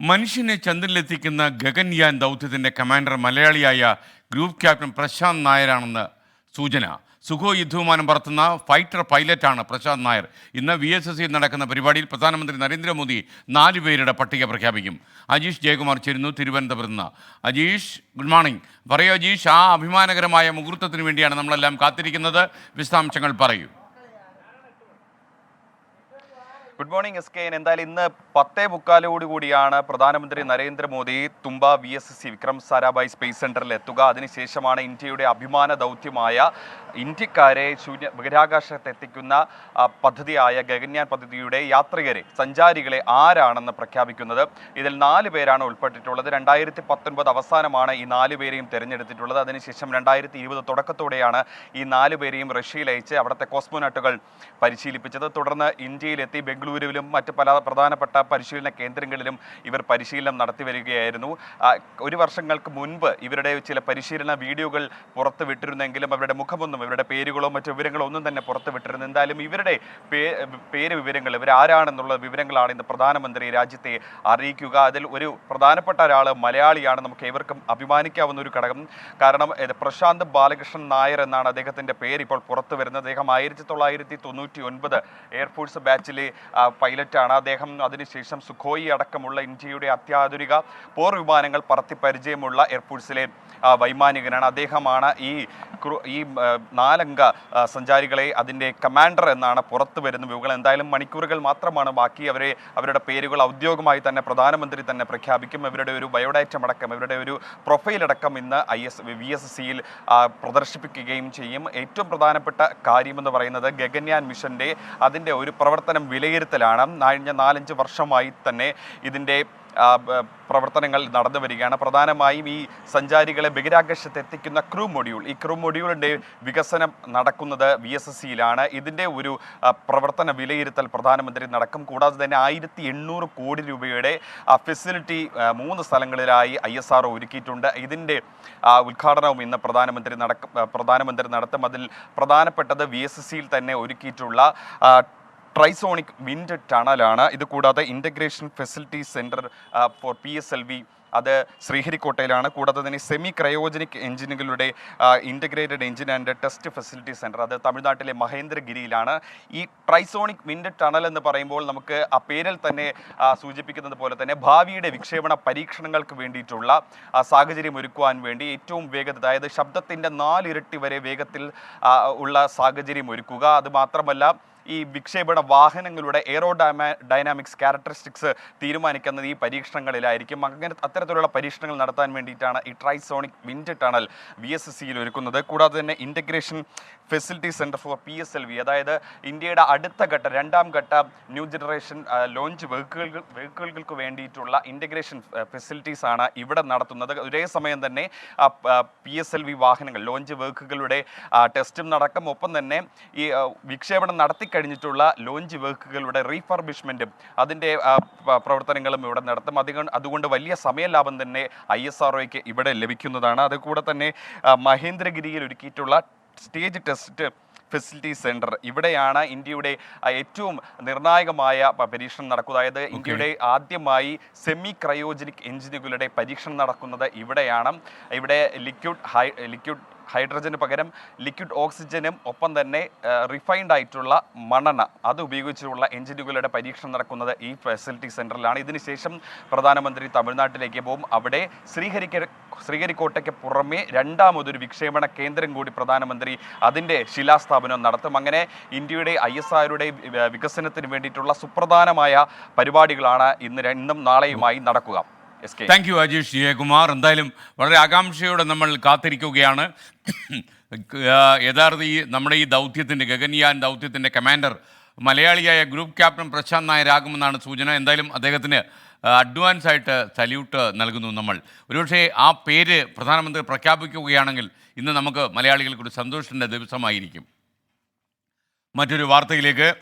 മനുഷ്യനെ ചന്ദ്രനിലെത്തിക്കുന്ന ഗഗൻയാൻ ദൗത്യത്തിന്റെ കമാൻഡർ മലയാളിയായ ഗ്രൂപ്പ് ക്യാപ്റ്റൻ പ്രശാന്ത് നായരാണെന്ന് സൂചന. സുഖോ യുദ്ധവിമാനം പറത്തുന്ന ഫൈറ്റർ പൈലറ്റാണ് പ്രശാന്ത് നായർ. ഇന്ന് വി എസ് എസ് സിയിൽ നടക്കുന്ന പരിപാടിയിൽ പ്രധാനമന്ത്രി നരേന്ദ്രമോദി നാല് പേരുടെ പട്ടിക പ്രഖ്യാപിക്കും. അജീഷ് ജയകുമാർ ചേരുന്നു തിരുവനന്തപുരത്ത് നിന്ന്. അജീഷ് ഗുഡ് മോർണിംഗ് പറയൂ അജീഷ് ആ അഭിമാനകരമായ മുഹൂർത്തത്തിന് വേണ്ടിയാണ് നമ്മളെല്ലാം കാത്തിരിക്കുന്നത്. വിശദാംശങ്ങൾ പറയൂ. Good morning S K N എന്തായാലും ഇന്ന് പത്തേ മുക്കാലോടു കൂടിയാണ് പ്രധാനമന്ത്രി Narendra Modi Thumba V S C Vikram Sarabhai space സെന്ററിൽ എത്തുക. അതിനുശേഷമാണ് ഇന്ത്യയുടെ അഭിമാന ദൗത്യമായ ഇന്ത്യക്കാരെ ശൂന്യ ബഹിരാകാശത്ത് എത്തിക്കുന്ന പദ്ധതിയായ ഗഗൻയാൻ പദ്ധതിയുടെ യാത്രികരെ സഞ്ചാരികളെ ആരാണെന്ന് പ്രഖ്യാപിക്കുന്നത്. ഇതിൽ നാല് പേരാണ് ഉൾപ്പെട്ടിട്ടുള്ളത്. രണ്ടായിരത്തി പത്തൊൻപത് അവസാനമാണ് ഈ നാല് പേരെയും തിരഞ്ഞെടുത്തിട്ടുള്ളത്. അതിനുശേഷം രണ്ടായിരത്തി ഇരുപത് തുടക്കത്തോടെയാണ് ഈ നാല് പേരെയും റഷ്യയിൽ അയച്ച് അവിടുത്തെ കോസ്മോനാട്ടുകൾ പരിശീലിപ്പിച്ചത്. തുടർന്ന് ഇന്ത്യയിലെത്തി ബംഗളൂരുവിലും മറ്റ് പല പ്രധാനപ്പെട്ട പരിശീലന കേന്ദ്രങ്ങളിലും ഇവർ പരിശീലനം നടത്തി വരികയായിരുന്നു. ഒരു വർഷങ്ങൾക്ക് മുൻപ് ഇവരുടെ ചില പരിശീലന വീഡിയോകൾ പുറത്ത് വിട്ടിരുന്നെങ്കിലും അവരുടെ മുഖമൊന്നും ഇവരുടെ പേരുകളോ മറ്റു വിവരങ്ങളോ ഒന്നും തന്നെ പുറത്ത് വിട്ടിരുന്നു എന്തായാലും ഇവരുടെ പേര് വിവരങ്ങൾ ഇവരാരാണെന്നുള്ള വിവരങ്ങളാണ് ഇന്ന് പ്രധാനമന്ത്രി രാജ്യത്തെ അറിയിക്കുക. അതിൽ ഒരു പ്രധാനപ്പെട്ട ഒരാൾ മലയാളിയാണ്. നമുക്ക് ഏവർക്കും അഭിമാനിക്കാവുന്ന ഒരു ഘടകം. കാരണം പ്രശാന്ത് ബാലകൃഷ്ണൻ നായർ എന്നാണ് അദ്ദേഹത്തിന്റെ പേര് ഇപ്പോൾ പുറത്തു വരുന്നത്. അദ്ദേഹം ആയിരത്തി തൊള്ളായിരത്തി തൊണ്ണൂറ്റി ഒൻപത് എയർഫോഴ്സ് ബാച്ചിലെ പൈലറ്റാണ്. അദ്ദേഹം അതിനുശേഷം സുഖോയി അടക്കമുള്ള ഇന്ത്യയുടെ അത്യാധുനിക പോർ വിമാനങ്ങൾ പറത്തി പരിചയമുള്ള എയർഫോഴ്സിലെ വൈമാനികനാണ്. അദ്ദേഹമാണ് ഈ ഈ നാലംഗ സഞ്ചാരികളെ അതിന്റെ കമാൻഡർ എന്നാണ് പുറത്തു വരുന്ന വിവരങ്ങൾ. എന്തായാലും മണിക്കൂറുകൾ മാത്രമാണ് ബാക്കി. അവരെ അവരുടെ പേരുകൾ ഔദ്യോഗികമായി തന്നെ പ്രധാനമന്ത്രി തന്നെ പ്രഖ്യാപിക്കും. ഇവരുടെ ഒരു ബയോഡാറ്റം അടക്കം ഇവരുടെ ഒരു പ്രൊഫൈൽ അടക്കം ഇന്ന് ഐ എസ് വി എസ് സിയിൽ പ്രദർശിപ്പിക്കുകയും ചെയ്യും. ഏറ്റവും പ്രധാനപ്പെട്ട കാര്യമെന്ന് പറയുന്നത് ഗഗൻയാൻ മിഷന്റെ അതിന്റെ ഒരു പ്രവർത്തനം വിലയിരുത്തലാണ് കഴിഞ്ഞ നാലഞ്ച് വർഷമായി തന്നെ ഇതിന്റെ പ്രവർത്തനങ്ങൾ നടന്നു വരികയാണ്. പ്രധാനമായും ഈ സഞ്ചാരികളെ ബഹിരാകാശത്ത് എത്തിക്കുന്ന ക്രൂ മൊഡ്യൂൾ. ഈ ക്രൂ മൊഡ്യൂളിന്റെ വികസനം നടക്കുന്നത് വി എസ് എസ് സിയിലാണ്. ഇതിന്റെ ഒരു പ്രവർത്തന വിലയിരുത്തൽ പ്രധാനമന്ത്രി നടക്കും. കൂടാതെ തന്നെ ആയിരത്തി എണ്ണൂറ് കോടി രൂപയുടെ ഫെസിലിറ്റി മൂന്ന് സ്ഥലങ്ങളിലായി ഐ എസ് ആർ ഒരുക്കിയിട്ടുണ്ട്. ഇതിന്റെ ഉദ്ഘാടനവും ഇന്ന് പ്രധാനമന്ത്രി നടക്കും പ്രധാനമന്ത്രി നടത്തും. അതിൽ പ്രധാനപ്പെട്ടത് വി എസ് എസ് സിയിൽ തന്നെ ഒരുക്കിയിട്ടുള്ള ട്രൈസോണിക് വിൻഡ് ടണലാണ് ഇത് കൂടാതെ integration facility centre for P S L V അത് ശ്രീഹരിക്കോട്ടയിലാണ്. കൂടാതെ തന്നെ semi cryogenic എഞ്ചിനുകളുടെ integrated engine and test facility centre അത് തമിഴ്നാട്ടിലെ മഹേന്ദ്രഗിരിയിലാണ്. ഈ ട്രൈസോണിക് വിൻഡ് ടണൽ എന്ന് പറയുമ്പോൾ നമുക്ക് ആ പേരിൽ തന്നെ സൂചിപ്പിക്കുന്നത് പോലെ തന്നെ ഭാവിയുടെ വിക്ഷേപണ പരീക്ഷണങ്ങൾക്ക് വേണ്ടിയിട്ടുള്ള സാഹചര്യം ഒരുക്കുവാൻ വേണ്ടി ഏറ്റവും വേഗത അതായത് ശബ്ദത്തിന്റെ നാലിരട്ടി വരെ വേഗത്തിൽ ഉള്ള സാഹചര്യം ഒരുക്കുക. അത് മാത്രമല്ല ഈ വിക്ഷേപണ വാഹനങ്ങളുടെ എയറോ ഡൈനാമിക്സ് ക്യാരക്ടറിസ്റ്റിക്സ് തീരുമാനിക്കുന്നത് ഈ പരീക്ഷണങ്ങളിലായിരിക്കും. അങ്ങനെ അത്തരത്തിലുള്ള പരീക്ഷണങ്ങൾ നടത്താൻ വേണ്ടിയിട്ടാണ് ഈ trisonic wind tunnel V S സിയിൽ ഒരുക്കുന്നത്. കൂടാതെ തന്നെ integration facility centre for P S L V അതായത് ഇന്ത്യയുടെ അടുത്ത ഘട്ട രണ്ടാം ഘട്ട ന്യൂ ജനറേഷൻ ലോഞ്ച് വെഹിക്കിൾ വെഹിക്കിളുകൾക്ക് വേണ്ടിയിട്ടുള്ള ഇന്റഗ്രേഷൻ ഫെസിലിറ്റീസ് ആണ് ഇവിടെ നടത്തുന്നത്. ഒരേ സമയം തന്നെ പി എസ് എൽ വി വാഹനങ്ങൾ ലോഞ്ച് വെഹിക്കുകളുടെ ടെസ്റ്റും നടക്കും. ഒപ്പം തന്നെ ഈ വിക്ഷേപണം നടത്തി കഴിഞ്ഞിട്ടുള്ള ലോഞ്ച് വെഹിക്കുകളുടെ റീഫർബിഷ്മെന്റും അതിന്റെ പ്രവർത്തനങ്ങളും ഇവിടെ നടത്തും. അതുകൊണ്ട് വലിയ സമയലാഭം തന്നെ ഐ എസ് ആർ ഇവിടെ ലഭിക്കുന്നതാണ്. അതുകൂടെ തന്നെ മഹേന്ദ്രഗിരിയിൽ ഒരുക്കിയിട്ടുള്ള സ്റ്റേജ് ടെസ്റ്റ് ഫെസിലിറ്റി സെന്റർ. ഇവിടെയാണ് ഇന്ത്യയുടെ ഏറ്റവും നിർണായകമായ പരീക്ഷണം നടക്കുന്നത്. അതായത് ഇന്ത്യയുടെ ആദ്യമായി സെമി ക്രയോജനിക് എഞ്ചിനുകളുടെ പരീക്ഷണം നടക്കുന്നത് ഇവിടെയാണ്. ഇവിടെ ലിക്വിഡ് ഹൈ ലിക്വിഡ് ഹൈഡ്രജന് പകരം ലിക്വിഡ് ഓക്സിജനും ഒപ്പം തന്നെ റിഫൈൻഡ് ആയിട്ടുള്ള മണ്ണെണ്ണ അത് ഉപയോഗിച്ചുള്ള എഞ്ചിനുകളുടെ പരീക്ഷണം നടക്കുന്നത് ഈ ഫെസിലിറ്റി സെന്ററിലാണ് ഇതിനുശേഷം പ്രധാനമന്ത്രി തമിഴ്നാട്ടിലേക്ക് പോകും. അവിടെ ശ്രീഹരിക്ക ശ്രീഹരിക്കോട്ടയ്ക്ക് പുറമെ രണ്ടാമതൊരു വിക്ഷേപണ കേന്ദ്രം കൂടി പ്രധാനമന്ത്രി അതിന്റെ ശിലാസ്ഥാപനം നടത്തും. അങ്ങനെ ഇന്ത്യയുടെ ഐ എസ് ആറുടെ വികസനത്തിന് വേണ്ടിയിട്ടുള്ള സുപ്രധാനമായ പരിപാടികളാണ് ഇന്ന് രണ്ടും നാളെയുമായി നടക്കുക. Thank you Ajeesh Jayakumar. എന്തായാലും വളരെ ആകാംക്ഷയോടെ നമ്മൾ കാത്തിരിക്കുകയാണ്. യഥാർത്ഥ ഈ നമ്മുടെ ഈ ദൗത്യത്തിന്റെ ഗഗൻയാൻ ദൗത്യത്തിന്റെ കമാൻഡർ മലയാളിയായ ഗ്രൂപ്പ് ക്യാപ്റ്റൻ പ്രശാന്ത് നായരാകുമെന്നാണ് സൂചന. എന്തായാലും അദ്ദേഹത്തിന് അഡ്വാൻസ് ആയിട്ട് സല്യൂട്ട് നൽകുന്നു നമ്മൾ. ഒരുപക്ഷെ ആ പേര് പ്രധാനമന്ത്രി പ്രഖ്യാപിക്കുകയാണെങ്കിൽ ഇന്ന് നമുക്ക് മലയാളികൾക്ക് ഒരു സന്തോഷത്തിന്റെ ദിവസമായിരിക്കും. മറ്റൊരു വാർത്തയിലേക്ക്.